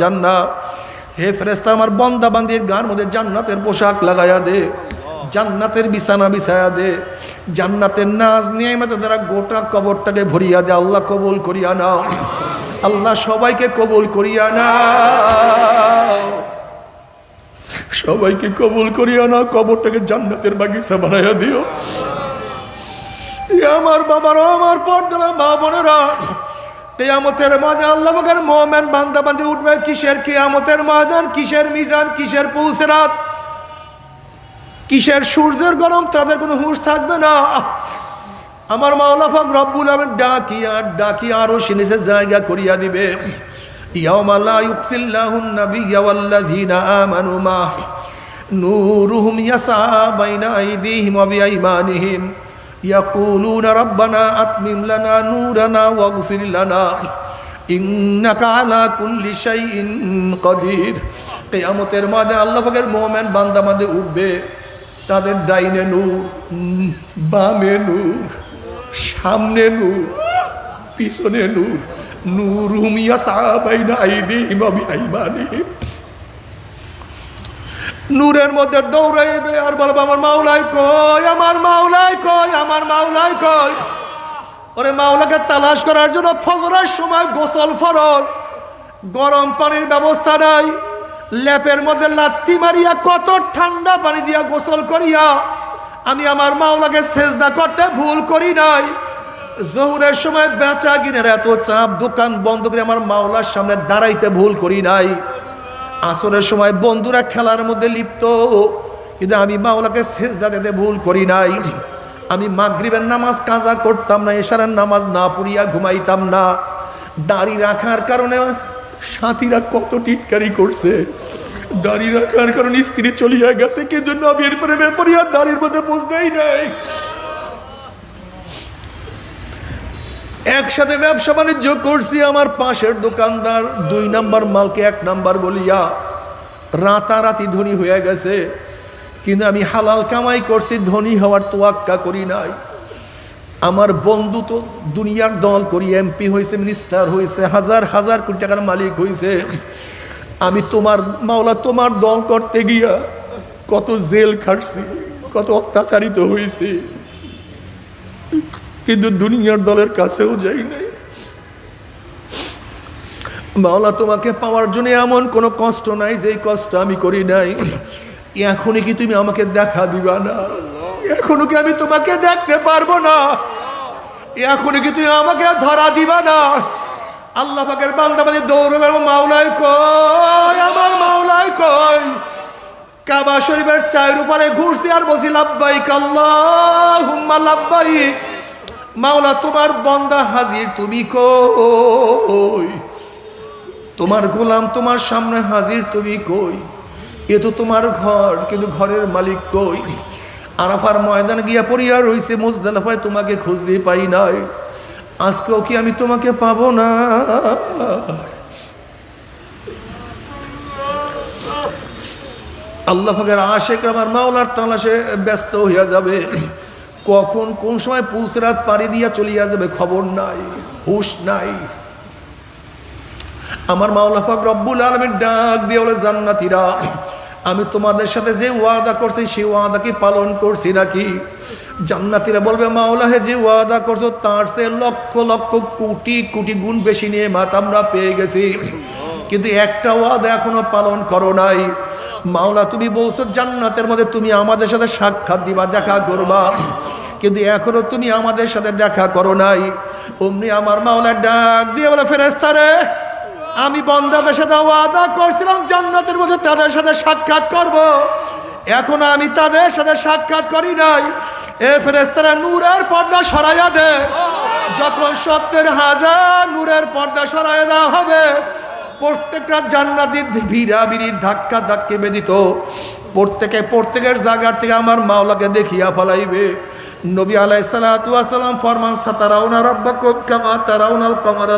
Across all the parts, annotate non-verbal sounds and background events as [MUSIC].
জান্না হে ফেরেস্তা আমার বন্দা বান্দির গার মধ্যে জান্নাতের পোশাক লাগায়া দে, জান্নাতের বিছানা বিছায়া দে, জান্নাতের নিয়ে গোটা কবরটাকে ভরিয়া দে, আল্লাহ কবুল করিয়া নাও, আল্লাহ সবাইকে কবুল করিয়া নাও। সবাইকে কবুল করিয়া নাও, কবরটাকে জান্নাতের বাগিচা বানাইয়া দিও। আমার বাবারা, আমার পর্দারা, মা বোনেরা কেয়ামতের মাঝে আল্লাহ বাগের মোহামেন বান্দা বান্দি উঠবে কিসের কেয়ামতের ময়দান? কিসের মিজান? কিসের পৌঁছরাত কিসের সূর্যের গরম? তাদের কোনো হুঁশ থাকবে না। আমার মাওলা ফাক রব্বুল আমিন ডাকিয়া আর ডাকি আরও সিনেসে জায়গা করিয়া দিবে। ইয়াউমা লা ইউকসিল্লাহুন নাবিয়্যা ওয়াল্লাযীনা আমানু মা নূরুহুম ইয়াসা বাইনা আইদিহিম ওয়া বিআইমানিহিম। يقولون ربنا أتمم لنا نورنا واغفر لنا إنك على كل شيء قدير কেয়ামতের মাঝে আল্লাহ পাকের মোমেন বান্দা মাঝে উঠবে তাদের ডাইনে নূর উম, বামে নূর সামনে নূর পিছনে নূর নূর হুমিয়া সাহাবাইনা আইদিহিম ওয়া বিআইমানিহিম নূরের মধ্যে দৌড়াইবে আর বলব, আমার মাওলাই কই, আমার মাওলাই কই, আমার মাওলাই কই? ওরে মাওলাকে তালাশ করার জন্য ফজরের সময় গোসল ফরজ, গরম পানির ব্যবস্থা নাই ল্যাপের মধ্যে লাত্তি মারিয়া কত ঠান্ডা পানি দিয়া গোসল করিয়া আমি আমার মাওলাকে সেজদা করতে ভুল করি নাই। জহুরের সময় বেচা কিনের এত চাপ, দোকান বন্ধ করে আমার মাওলার সামনে দাঁড়াইতে ভুল করি নাই। আসরের সময় বন্ধুরা খেলার মধ্যে লিপ্ত। কিন্তু আমি মাওলাকে সেজদা দিতে ভুল করি নাই। আমি মাগরিবের নামাজ কাজা করতাম না, এশারের নামাজ না পড়িয়া ঘুমাইতাম না। দাড়ি রাখার কারণে সাথীরা কত টিটকারি করছে। দাড়ি রাখার কারণে স্ত্রী চলিয়া গেছে কিন্তু নবীর প্রেমে পড়িয়া দাড়ির মধ্যে বুঝতেই নাই। একসাথে ব্যবসা বাণিজ্য করছি, আমার পাশের দোকানদার দুই নাম্বার মালকে এক নাম্বার বলিয়া রাতারাতি ধনী হয়ে গেছে। কিন্তু আমি হালাল কামাই করছি, ধনী হওয়ার তোয়াক্কা করি নাই। আমার বন্ধু তো দুনিয়ার দল করি, এমপি হয়েছে, মিনিস্টার হয়েছে, হাজার হাজার কোটি টাকার মালিক হয়েছে। আমি তোমার মাওলা, তোমার দল করতে গিয়া কত জেল খাটছি, কত অত্যাচারিত হয়েছি। কিন্তু দুনিয়ার দলের কাছেও যাই নাই। মাওলা, তোমাকে পাওয়ার জন্য এমন কোনো কষ্ট নাই যে কষ্ট আমি করি নাই। এখনই কি তুমি আমাকে দেখা দিবা না? এখনও কি আমি তোমাকে দেখতে পারব না? এখনই কি তুমি আমাকে ধরা দিবা না? আল্লাহ পাকের বান্দাবাদী দৌড়বে আমার মাওলাই কই আমার মাওলায় কই কাবা শরীফের চায়ের উপরে ঘুরছি আর বসি লাভবাইক আল্লাহ হুম্মা লাভবাইক মাওলা, তোমার বন্দা হাজির তুমি কই? তোমার গোলাম তোমার সামনে হাজির তুমি কই? এ তো তোমার ঘর, কিন্তু ঘরের মালিক কই? আরাফার ময়দান গিয়া পড়িয়া রইছে, মুজদালাফায় তোমাকে খুঁজতে পাই নাই। আজকেও কি আমি তোমাকে পাবো না? আল্লাহ ফাকের আশেক আমার মাওলার তালাশে ব্যস্ত হইয়া যাবে। কখন কোন সময় পুলসরাত পাড়ি দিয়া চলিয়া যাবে খবর নাই, হুশ নাই। আমার মাওলা পাক রব্বুল আলমের ডাক দিয়ে বলে, জান্নাতিরা, আমি তোমাদের সাথে যে ওয়াদা করছি সেই ওয়াদা কি পালন করছি নাকি? জান্নাতিরা বলবে, মাওলা, হে যে ওয়াদা করছ, তার সে লক্ষ লক্ষ কোটি কোটি গুণ বেশি নিয়ে মাত আমরা পেয়ে গেছি। কিন্তু একটা ওয়াদা এখনও পালন করো নাই। মাওলা, তুমি বলছো জান্নাতের মধ্যে তুমি আমাদের সাথে সাক্ষাৎ দিবা, দেখা করবা। কিন্তু এখনও তুমি আমাদের সাথে দেখা করো নাই। অমনি আমার মাওলা ডাক দিয়ে বলে ফেরেস্তারে আমি বন্দাদের সাথে ওয়াদা করছিলাম জান্নাতের মধ্যে তাদের সাথে সাক্ষাৎ করব। এখন আমি তাদের সাথে সাক্ষাৎ করি নাই। এ ফেরেস্তারা নূরের পর্দা সরাইয়া দে। যখন সত্তর হাজার নূরের পর্দা সরাইয়া দেওয়া হবে প্রত্যেকটা জান্নাতি ভিড়া ভিড়ি ধাক্কা ধাক্কে বেদিত প্রত্যেকে প্রত্যেকের জায়গার থেকে আমার মাওলাকে দেখিয়া ফলাইবে। নবী আলাই সালাম ফরমান, সাতারাউনা রব্বাকুম কামা তারাউনাল কমার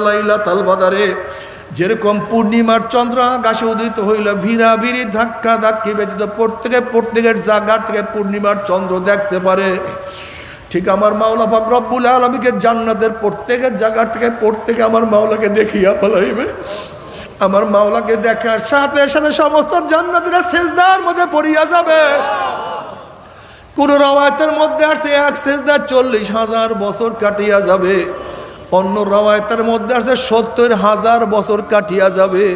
যেরকম পূর্ণিমার চন্দ্র আকাশে উদিত হইল ভিড়া ভিড়ি ধাক্কা ধাক্কি ব্যতীত প্রত্যেকে প্রত্যেকের জায়গার থেকে পূর্ণিমার চন্দ্র দেখতে পারে। ঠিক আমার মাওলা পাক রব্বুল আলমীকে জান্নাতের প্রত্যেকের জায়গার থেকে প্রত্যেকে আমার মাওলাকে দেখিয়া ফলাইবে। আমার মাওলাকে দেখার সাথে সাথে সমস্ত জান্নাতীরা সেজদার মধ্যে পড়িয়া যাবে। কোন রওয়ায়তের মধ্যে আসছে এক সেজদা চল্লিশ হাজার বছর কাটিয়া যাবে। অন্য রওয়ায়তের মধ্যে আসছে সত্তর হাজার বছর কাটিয়া যাবে।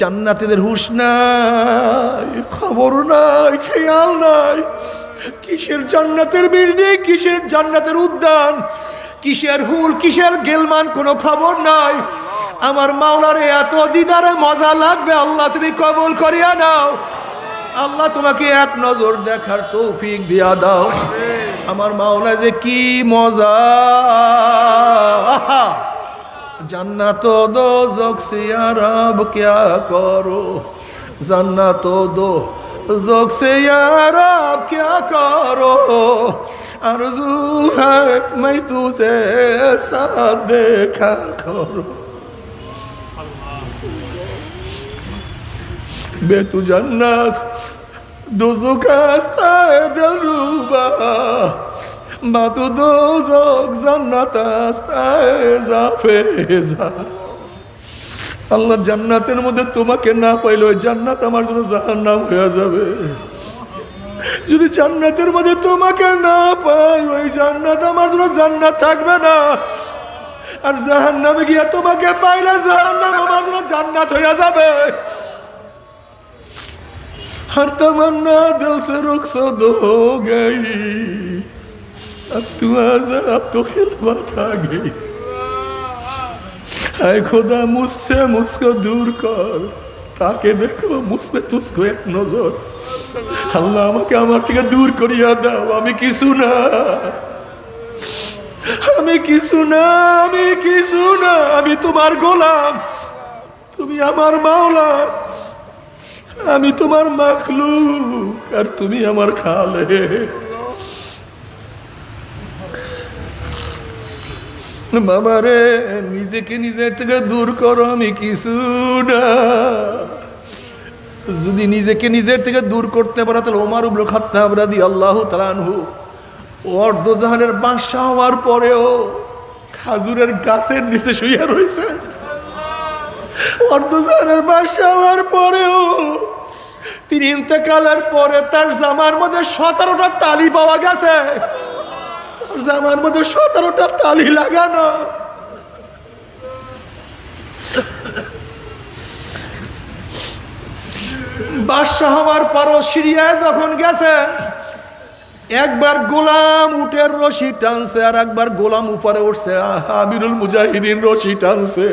জান্নাতীদের হুশ নাই, খবর নাই, খেয়াল নাই। কিসের জান্নাতের বিল্ডিং কিসের জান্নাতের উদ্যান, কিসের হুল, কিসের গেলমান কোনো খবর নাই। আমার মাওলারে এত দিদারে মজা লাগবে, আল্লাহ তুমি কবুল করিয়া নাও। আল্লাহ তোমাকে এক নজর দেখার তৌফিক দিয়া দাও। আমার মাওলা যে কি মজা। জান্নাত দো যোগসিয়ারব কিয়া করো? জান্নাত দো যোগসিয়ারব কিয়া করো? আরজু হ্যাঁ মাই তুজে সাথ দেখা করো। বে তু জান্নাত, দুজুক আস্তায় দরুবা বা তু দুজক জান্নাত আস্তায় জাফেজা আল্লাহ জান্নাতের মধ্যে তোমাকে না পাইলে ওই জান্নাত আমার জন্য জাহান্নাম হয়ে যাবে। যদি জান্নাতের মধ্যে তোমাকে না পাই, ওই জান্নাত আমার জন্য জান্নাত থাকবে না। আর জাহান্নামে গিয়ে তোমাকে পাইলে জাহান্নাম আমার জন্য জান্নাত হয়ে যাবে। हर तमन्ना दिल से रुखसत हो गई अब तू आजा अब तो खिलमत आ गई हाय खुदा मुझसे मुझको दूर कर তাকে দেখো মুসবে তুসকো এক নজর আল্লাহ আমাকে আমার থেকে দূর করিয়া দাও আমি কিছু না আমি কিছু না আমি কিছু না আমি তোমার গোলাম তুমি আমার মাওলা আমি তোমার মাখলু আর তুমি আমার খালে বাবা রে, নিজেকে নিজের থেকে দূর করো, আমি কিছু না। যদি নিজেকে নিজের থেকে দূর করতে পারো, তাহলে ওমার উবল খাত্তাবরাদি আল্লাহ তালানহু অর্ধজাহানের বাসা হওয়ার পরেও খাজুরের গাছের নিচে শুয়ে রয়েছে অর্ধজাহানের বাসা হওয়ার পরেও তিনি ইন্তেকালের পরে তার জামার মধ্যে সতেরোটা তালি পাওয়া গেছে। তার জামার মধ্যে সতেরোটা তালি লাগানো। বাদশাহ হওয়ার পরও সিরিয়ায় যখন গেছেন, একবার গোলাম উটের রশি টানছে আর একবার গোলাম উপরে উঠছে। আমিরুল মুজাহিদিন রশি টানছে।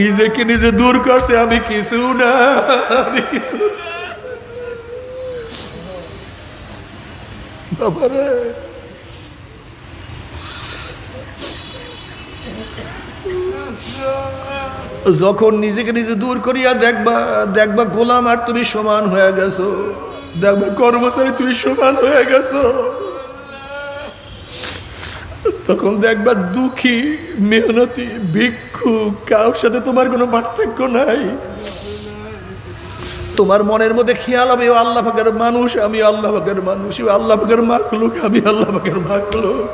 নিজেকে নিজে দূর করছে, আমি কিছু না, আমি কিছু না। যখন নিজেকে নিজে দূর করিয়া দেখবা দেখবা গোলাম আর তুমি সমান হয়ে গেছো, দেখবা কর্মচারী তুমি সমান হয়ে গেছো তখন দেখবা দুঃখী, মেহনতি ভিক্ষু কার সাথে তোমার কোনো পার্থক্য নাই। তোমার মনের মধ্যে খেয়াল হবে আল্লাহ পাকের মানুষ, আমি আল্লাহ পাকের মানুষ আল্লাহ পাকের মাখলুক, আমি আল্লাহ পাকের মাকলুক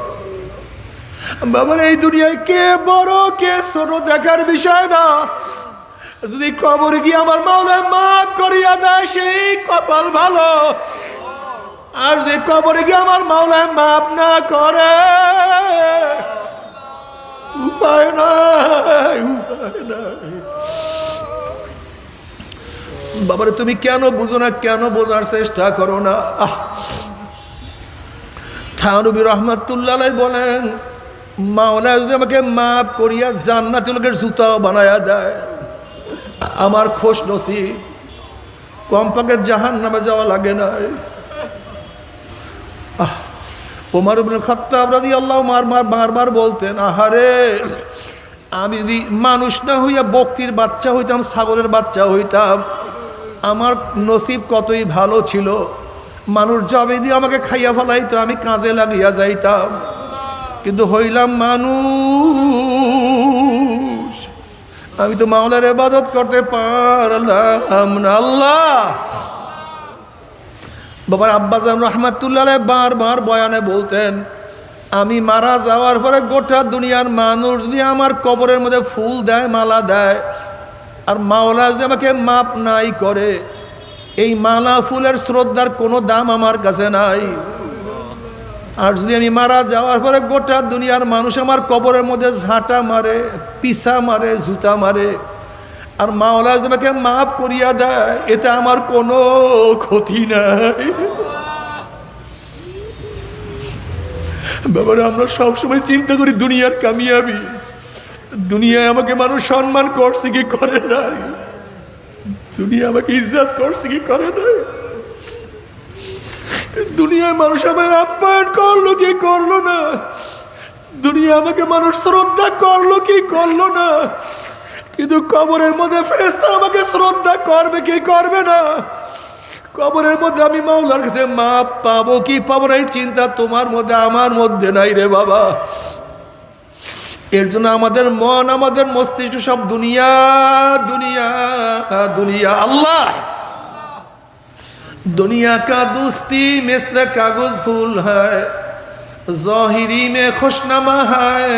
বাবার, এই দুনিয়ায় কে বড়, কে ছোট দেখার বিষয় না। যদি কবর গিয়ে আমার মাওলায় মাফ করিয়া দেয়, সেই কপাল ভালো। আর যদি কবরে গিয়ে আমার মাওলায় মাপ না করে, উপায় নাই উপায় নাই। বাবারে, তুমি কেন বুঝো না, কেন বোঝার চেষ্টা করো না? আহ। থানবী রহমাতুল্লাহ বলেন মাওলা যদি আমাকে মাফ করিয়া জান্নাতি লোকের জুতাও বানায়া দেয়, আমার খোশ নসিব। কমপাকে জাহান নামে যাওয়া লাগে আহ ওমর ইবনে খাত্তাব রাদিয়াল্লাহু মার মার বারবার বলতেন, আহারে, আমি যদি মানুষ না হইয়া বক্তির বাচ্চা হইতাম, ছাগলের বাচ্চা হইতাম, আমার নসিব কতই ভালো ছিল। মানুষ জবে দিয়ে আমাকে খাইয়া ফেলাইতো, আমি কাজে লাগিয়া যাইতাম। কিন্তু হইলাম মানুষ। আমি তো মাওলার ইবাদত করতে পারলাম না। আল্লাহ! বাবার আব্বাজান রহমাতুল্লাহ বারবার বয়ানে বলতেন, আমি মারা যাওয়ার পরে গোটা দুনিয়ার মানুষ যদি আমার কবরের মধ্যে ফুল দেয়, মালা দেয়, আর মাওলা যদি আমাকে মাপ নাই করে, এই মালা ফুলের শ্রদ্ধার কোনো দাম আমার কাছে নাই। আর যদি আমি মারা যাওয়ার পরে গোটা দুনিয়ার মানুষ আমার কবরের মধ্যে ঝাঁটা মারে, পিসা মারে, জুতা মারে আর মাওলা আমাকে মাফ করিয়া দেয়, এতে আমার কোনো ক্ষতি নাই। ব্যাপারে আমরা সবসময় চিন্তা করি, দুনিয়ার কামিয়াবি। দুনিয়ায় আমাকে মানুষ সম্মান করছে কি করে নাই? দুনিয়া আমাকে ইজ্জত করছে কি করে নাই? দুনিয়ায় মানুষ আমাকে আপ্যায়ন করল কি করল না? দুনিয়া আমাকে মানুষ শ্রদ্ধা করল কি করল না? কিন্তু কবরের মধ্যে ফেরেস্তা আমাকে শ্রদ্ধা করবে, কি করবে না? কবরের মধ্যে আমি মাওলার কাছে মা পাবো, কি পাবো না এই চিন্তা তোমার মধ্যে, আমার মধ্যে নাই রে বাবা। এর জন্য আমাদের মন, আমাদের মস্তিষ্ক সব দুনিয়া দুনিয়া দুনিয়া। আল্লাহ! দুনিয়া কা দুস্তি মেসলে কাগজ ফুল হয়, জহিরি মে খুশনামা হয়।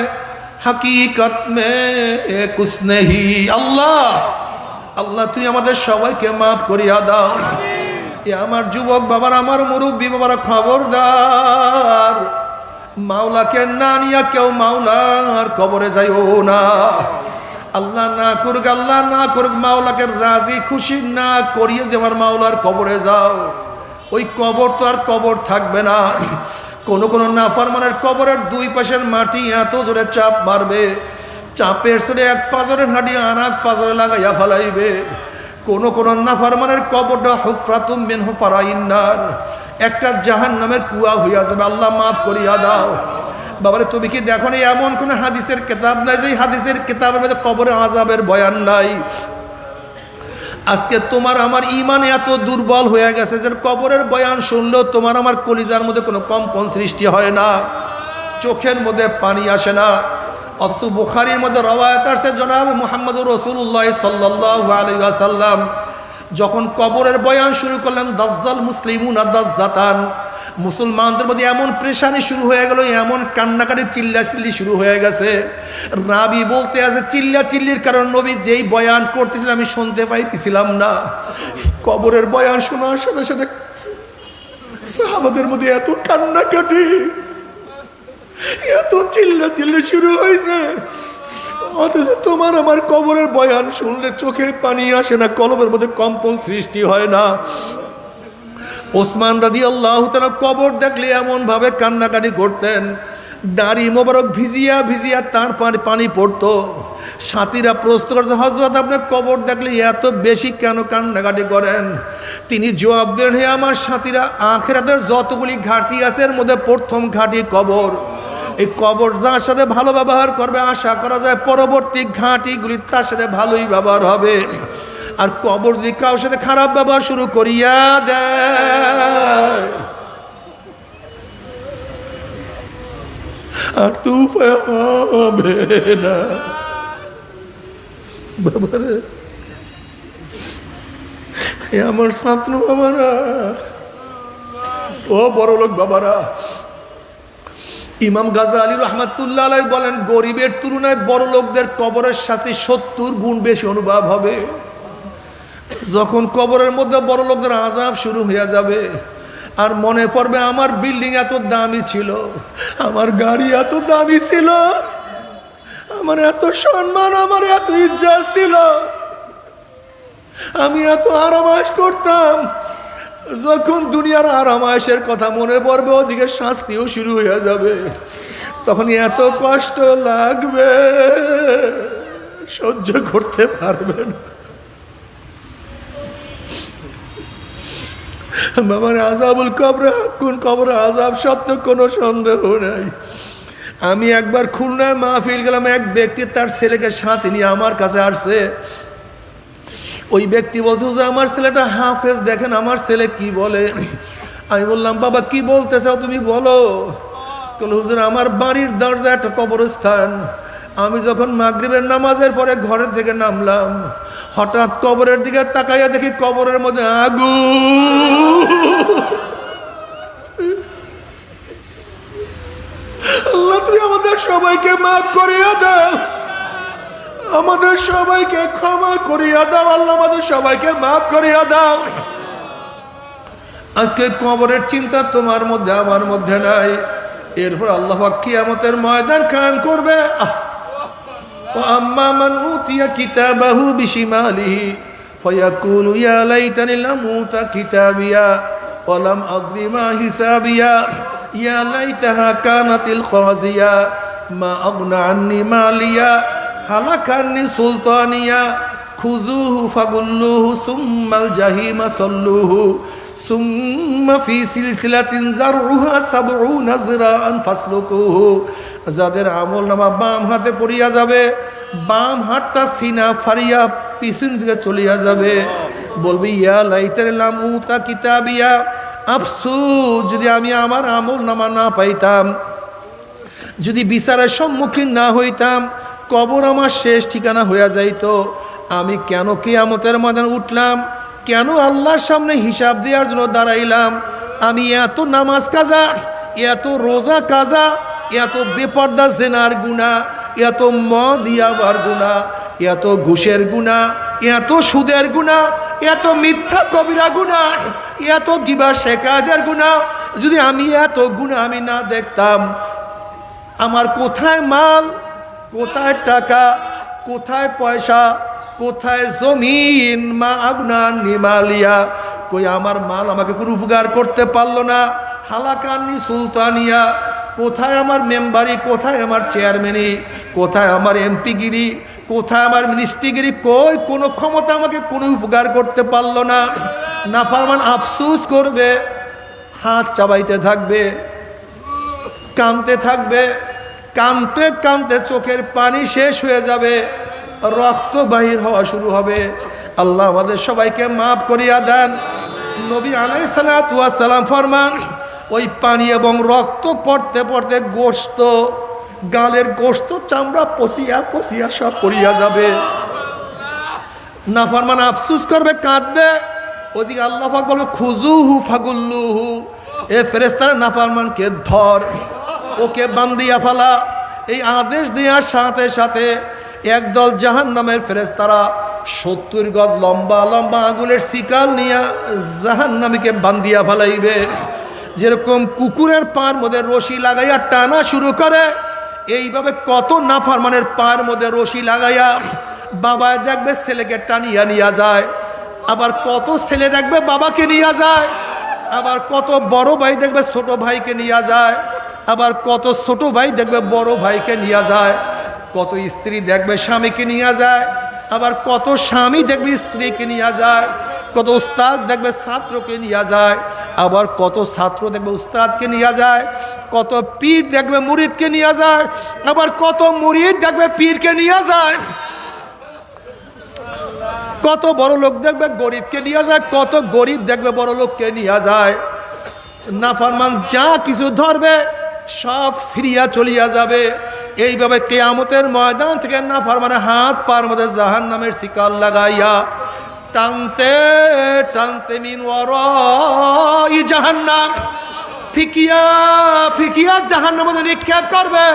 हकीकत में कुछ नहीं আল্লাহ আল্লাহ তুই আমাদের সবাইকে মাফ করিয়া দাও এ আমার যুবক বাবার আমার মুরব্বী বাবারা খবরদার মাওলাকে না নিয়া কেউ মাওলার কবরে যাইও না আল্লাহ না করুক আল্লাহ না করুক মাওলাকে রাজি খুশি না করিয়ে যে আমার মাওলার কবরে যাও ওই কবর তো আর কবর থাকবে না কোন কোন নাফারমানের কবরের দুই পাশের মাটি এত জোরে চাপ মারবে। চাপের সরে এক পাজরের হাঁটি আর এক পাজরে লাগাইয়া ফালাইবে। কোন কোন না নাফারমানের কবরটা হুফরাতুম মিন হুফারাইন্নার একটা জাহান নামের কুয়া হইয়া যাবে, আল্লাহ মাফ করিয়া দাও। বাবারে, তুমি কি দেখো না এমন কোন হাদিসের কিতাব নাই? যে হাদিসের কিতাবের মধ্যে কবরে আজাবের বয়ান নাই। আজকে তোমার আমার ইমান এত দুর্বল হয়ে গেছে যে কবরের বয়ান শুনলেও তোমার আমার কলিজার মধ্যে কোনো কম্পন সৃষ্টি হয় না। চোখের মধ্যে পানি আসে না। অথচ বুখারির মধ্যে রবায়ত আসছে, জনাব মোহাম্মদ রসুল্লাহ সাল্লাহ সাল্লাম যখন কবরের বয়ান শুরু করলেন, দাজ্জাল মুসলিমুন দাজ্জাতান। মুসলমানদের মধ্যে এমন প্রেশানি শুরু হয়ে গেল, এমন কান্নাকাটি চিল্লা চিল্লি শুরু হয়ে গেছে। রাবি বলতে আছে চিল্লা চিল্লির কারণ নবী যেই বয়ান করতেছিল আমি শুনতে পাইতেছিলাম না। কবরের বয়ান শোনার সাথে সাথে সাহাবাদের মধ্যে এত কান্নাকাটি, এত চিল্লা চিল্লি শুরু হয়েছে। অথচ তোমার আমার কবরের বয়ান শুনলে চোখে পানি আসে না কলবের মধ্যে কম্পন সৃষ্টি হয় না। ওসমান রাদি আল্লাহ কবর দেখলে এমন ভাবে কান্নাকাটি করতেন। দাড়ি মোবারক ভিজিয়া ভিজিয়া তার পানি পানি পড়তো। সাথীরা প্রশ্ন করছে হজরত আপনি কবর দেখলে এত বেশি কেন কান্নাকাটি করেন? তিনি জবাব দেন হে আমার সাথীরা, আখেরাতের যতগুলি ঘাটি আছে, এর মধ্যে প্রথম ঘাটি কবর। এই কবর যার সাথে ভালো ব্যবহার করবে, আশা করা যায় পরবর্তী ঘাঁটিগুলি তার সাথে ভালোই ব্যবহার হবে। আর কবর যদি কারোর সাথে খারাপ ব্যবহার শুরু করিয়া দেয়। আর তো উপায় না। আমার ছাত্র বাবারা। ও বড় লোক বাবারা। ইমাম গাজা আলী রহমাতুল্লাহ বলেন, গরিবের তুলনায় বড় লোকদের কবরের শাস্তি সত্তর গুণ বেশি অনুভব হবে। যখন কবরের মধ্যে বড় লোকদের আজাব শুরু হয়ে যাবে, আর মনে পড়বে আমার বিল্ডিং এত দামি ছিল, আমার গাড়ি এত দামি ছিল, আমার এত সম্মান, আমার এত ইজ্জত ছিল। আমি এত আরামাস করতাম, যখন দুনিয়ার আরামাসের কথা মনে পড়বে, ওদিকে শাস্তিও শুরু হয়ে যাবে। তখন এত কষ্ট লাগবে, সহ্য করতে পারবে না। [LAUGHS] বাবার আজাবুল কবরে, কোন কবরে আজাব সত্য কোনো সন্দেহ নাই। আমি একবার খুলনায় মাহফিল গেলাম, এক ব্যক্তি তার ছেলেকে সাথে নিয়ে আমার কাছে আসছে। ওই ব্যক্তি বলছে যে আমার ছেলেটা হাফেজ, দেখেন আমার ছেলে কি বলে? [CLEARS THROAT] আমি বললাম, বাবা, কি বলতে চাও তুমি বলো? হুজুর, আমার বাড়ির দরজা একটা কবরস্থান। আমি যখন মাগরিবের নামাজের পরে ঘরের থেকে নামলাম হঠাৎ কবরের দিকে তাকাইয়া দেখি কবরের মধ্যে আগু আল্লাহ, তুমি আমাদের সবাইকে মাফ করিয়া দাও। আমাদের সবাইকে ক্ষমা করিয়া দাও। আল্লাহ, আমাদের সবাইকে মাফ করিয়া দাও। আজকে কবরের চিন্তা তোমার মধ্যে, আমার মধ্যে নাই। এরপর আল্লাহ কিয়ামতের ময়দান কায়েম করবে। আহ وأما من أوتي كتابه بشماله فيقول يا ليتني لم أوت كتابيا ولم أدر ما حسابيا يا ليتها كانت الخازية ما أغنى عني ماليا هلك عني سلطانيا خذوه فغلوه ثم الجحيم صلوه সুম্মা ফি সিলসিলাতিন জারুহা সাবউনা জিরাআন ফাসলুকুহু যাদের আমল নামা বাম হাতে পড়িয়া যাবে, বাম হাতটা সিনা ফারিয়া পিছন দিকে চলিয়া যাবে। বলবি, ইয়া লাইতের লামু তা কিতাবিয়া, আফসু, যদি আমি আমার আমল নামা না পাইতাম, যদি বিচারের সম্মুখীন না হইতাম, কবর আমার শেষ ঠিকানা হইয়া যাইত। আমি কেন কেয়ামতের ময়দান উঠলাম? কেন আল্লাহর সামনে হিসাব দেওয়ার জন্য দাঁড়াইলাম? আমি এত নামাজ কাজা, এত রোজা কাজা, এত বেপর্দা জেনার গুণা, এত মদ ইয়াবার গুণা, এত ঘুষের গুণা, এত সুদের গুণা, এত মিথ্যা কবিরা গুণা, এত গিবা শেখাদের গুণা। যদি আমি এত গুণা আমি না দেখতাম, আমার কোথায় মাল, কোথায় টাকা, কোথায় পয়সা কোথায় জমিন, মা আবনান নিমালিয়া? কই, আমার মাল আমাকে কোনো উপকার করতে পারল না। হালাকানি সুলতানিয়া, কোথায় আমার মেম্বারি, কোথায় আমার চেয়ারম্যানি কোথায় আমার এমপিগিরি, কোথায় আমার মিনিস্ট্রিগিরি? কই, কোনো ক্ষমতা আমাকে কোনো উপকার করতে পারল না। না পারমান আফসুস করবে, হাত চাবাইতে থাকবে, কানতে থাকবে, কানতে কানতে চোখের পানি শেষ হয়ে যাবে। রক্ত বাহির হওয়া শুরু হবে। আল্লাহ আমাদের সবাইকে মাফ করিয়া দেন। নবী আলাই সালাম ফরমান, ওই পানি এবং রক্ত পড়তে পড়তে গোস্ত গালের গোস্ত চামড়া পচিয়া পচিয়া সব করিয়া যাবে। না ফরমান, আফসুস করবে, কাঁদবে। ওদিকে আল্লাহ পাক বলবে খুজুহু ফাগুল্লুহু। এ ফেরেস্তারা নাফরমানকে ধর, ওকে বান্দিয়া ফেলা। এই আদেশ দেওয়ার সাথে সাথে একদল জাহান নামের ফেরেস্তারা সত্তর গজ লম্বা লম্বা আগুনের শিকাল নিয়ে জাহান নামীকে বান্দিয়া ফেলাইবে। যেরকম কুকুরের পার মধ্যে রশি লাগাইয়া টানা শুরু করে, এইভাবে কত নাফার নাফারমানের পার মধ্যে রশি লাগাইয়া বাবা দেখবে ছেলেকে টানিয়া নিয়ে যায়, আবার কত ছেলে দেখবে বাবাকে নিয়ে যায়, আবার কত বড় ভাই দেখবে ছোট ভাইকে নিয়ে যায়, আবার কত ছোট ভাই দেখবে বড় ভাইকে নিয়ে যায়। কত স্ত্রী দেখবে স্বামীকে নিয়ে যায়, আবার কত স্বামী দেখবে স্ত্রীকে নিয়ে যায়, কত উস্তাদ দেখবে ছাত্রকে নিয়ে যায়, আবার কত ছাত্র দেখবে উস্তাদকে নিয়ে যায়, কত পীর দেখবে মুরিদকে নিয়ে যায়, আবার কত মুরিদ দেখবে পীরকে নিয়ে যায়। কত বড় লোক দেখবে গরিবকে নিয়ে যায়, কত গরিব দেখবে বড় লোককে নিয়ে যায়। নাফরমান যা কিছু ধরবে, সব সিরিয়া চলিয়া যাবে। এইভাবে কেয়ামতের ময়দান থেকে নাফরমানের হাত পার মধ্যে জাহান নামের শিকার লাগাইয়া টানতে টানতে মিন ই জাহান্নাম। ফিকিয়া ফিকিয়া জাহান্নামের মধ্যে নিক্ষেপ করবে।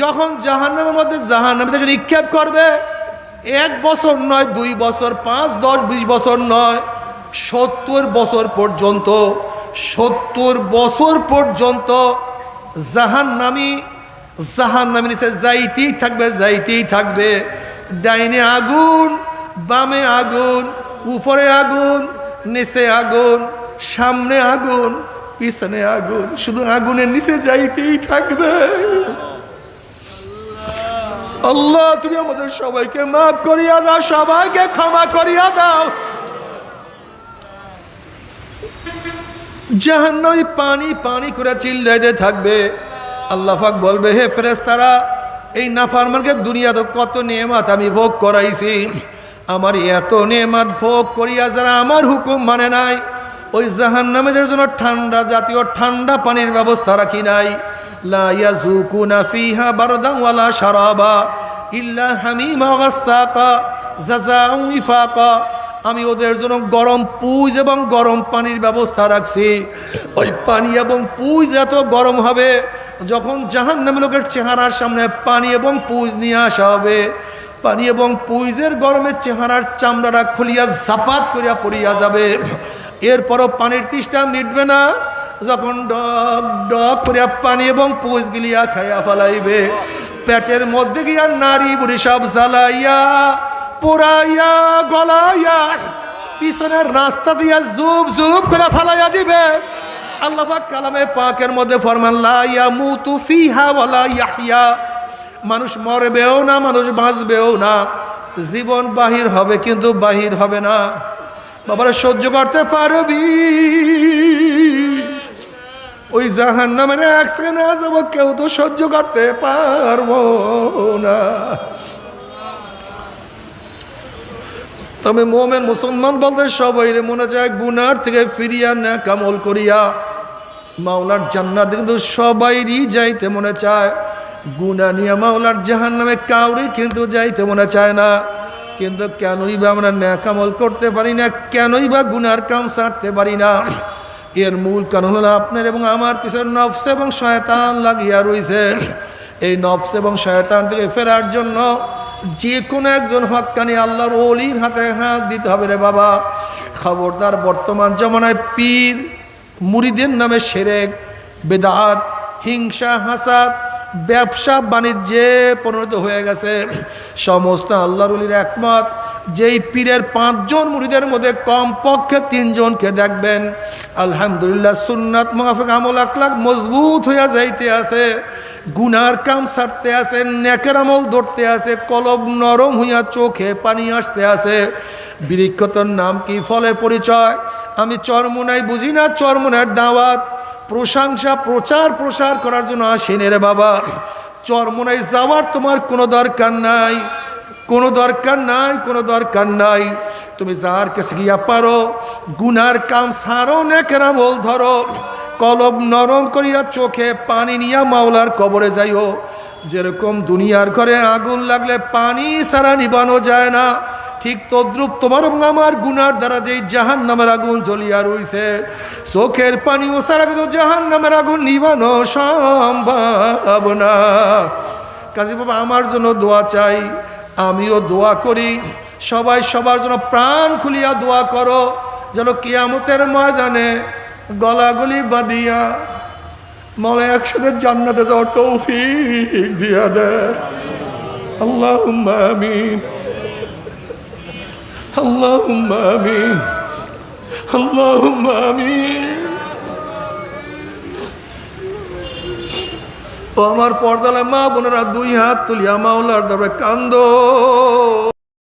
যখন জাহান্নামের মধ্যে জাহান্নামের থেকে নিক্ষেপ করবে, এক বছর নয়, দুই বছর, পাঁচ, দশ, বিশ বছর নয়, সত্তর বছর পর্যন্ত, সত্তর বছর পর্যন্ত জাহান নামি জাহান নামি নিচে যাইতেই থাকবে যাইতেই থাকবে। ডাইনে আগুন, বামে আগুন, উপরে আগুন, নিচে আগুন, সামনে আগুন, পিছনে আগুন, শুধু আগুনের নিচে যাইতেই থাকবে। আল্লাহ, তুমি আমাদের সবাইকে মাফ করিয়া দাও, সবাইকে ক্ষমা করিয়া দাও। জাহান্নামী পানি পানি করে চিল্লাইতে থাকবে। আল্লাহ পাক বলবে, হে ফেরেস্তারা এই নাফারমানকে দুনিয়াতে কত নেমাত আমি ভোগ করাইছি। আমার এত নেমাত ভোগ করিয়া যারা আমার হুকুম মানে নাই, ওই জাহান্নামীদের জন্য ঠান্ডা জাতীয় ঠান্ডা পানির ব্যবস্থা রাখি নাই। লা ইয়াজুকুনা ফিহা ইফাকা আমি ওদের জন্য গরম পুজ এবং গরম পানির ব্যবস্থা রাখছি। ওই পানি এবং পুজ এত গরম হবে যখন জাহান নামে লোকের চেহারার সামনে পানি এবং পুজ নিয়ে আসা হবে, পানি এবং পুইজের গরমে চেহারার চামড়াটা খুলিয়া জাফাত করিয়া পড়িয়া যাবে। এরপরও পানির তৃষ্ণা মিটবে না। যখন ডক ডক করিয়া পানি এবং পুইজ গিলিয়া খাইয়া ফেলাইবে, পেটের মধ্যে গিয়া নারী বুড়ি সব জ্বালাইয়া পোড়াইয়া গলাইয়া, পিছনের রাস্তা দিয়া জুব জুব করে ফালাইয়া দিবে। আল্লাহ পাক কালামে পাকের মধ্যে ফরমান, লা ইয়ামুতু ফিহা ওয়ালা ইয়াহইয়া মানুষ মরবেও না, মানুষ বাঁচবেও না। জীবন বাহির হবে কিন্তু বাহির হবে না। বাবারা, সহ্য করতে পারবি? ওই জাহান নামের এক সেকেন্ড যাব, কেউ তো সহ্য করতে পারব না। তবে মোমেন মুসলমান বলতে সবাই রে মনে চায়, গুনার থেকে ফিরিয়া না কামল করিয়া মাওলার জান্নাত কিন্তু সবাইরই যাইতে মনে চায়। গুনা নিয়ে মাওলার জাহান নামে কাউরি কিন্তু যাইতে মনে চায় না। কিন্তু কেনই বা আমরা ন্যাকামল করতে পারি না, কেনই বা গুনার কাম সারতে পারি না। এর মূল কারণ হলো আপনার এবং আমার পিছনে নফস এবং শয়তান লাগিয়া রয়েছে এই নফস এবং শয়তান থেকে ফেরার জন্য যে কোনো একজন হকানি আল্লাহর অলির হাতে হাত দিতে হবে রে বাবা। খবরদার বর্তমান জমানায় পীর মুরিদের নামে সেরেক, বেদাত, হিংসা, হাসাদ, ব্যবসা, বাণিজ্যে পরিণত হয়ে গেছে। সমস্ত আল্লাহর অলির একমত, যেই পীরের পাঁচজন মুরিদের মধ্যে কমপক্ষে তিনজনকে দেখবেন। আলহামদুলিল্লাহ সুন্নাত মাহফিক আমল আখলাক মজবুত হইয়া যাইতে আছে। গুনার কাম সারতে আছে, নেকের আমল ধরতে আছে, কলব নরম হইয়া চোখে পানি আসতে আছে। বৃক্ষতর নাম কি ফলের পরিচয়? আমি চরমোনাই বুঝি না চরমোনার দাওয়াত। প্রশংসা, প্রচার, প্রসার করার জন্য আসেনি রে বাবা। চরমোনাই যাওয়ার তোমার কোনো দরকার নাই। কোনো দরকার নাই, কোনো দরকার নাই। তুমি যার কাছে গিয়া পারো, গুনার কাম সারো, নেকের আমল ধরো। কলব নরম করিয়া চোখে পানি নিয়া মাওলার কবরে যাইও। যেরকম দুনিয়ার ঘরে আগুন লাগলে পানি সারা নিবানো যায় না। ঠিক তদ্রুপ তোমার এবং আমার গুনার দ্বারা যেই জাহান নামের আগুন জ্বলিয়া রইছে, চোখের পানি ও সারা কিন্তু জাহান নামের আগুন নিবানো সম্ভব না। কাজী বাবা, আমার জন্য দোয়া চাই, আমিও দোয়া করি। সবাই সবার জন্য প্রাণ খুলিয়া দোয়া করো, যেন কিয়ামতের ময়দানে গলাগুলি বাদিয়া মলে একসাথে জান্নাতে যাওয়ার তৌফিক দিয়া দে। আমার পর্দালে মা বোনেরা দুই হাত তুলিয়া মাওলার তারপরে কান্দ।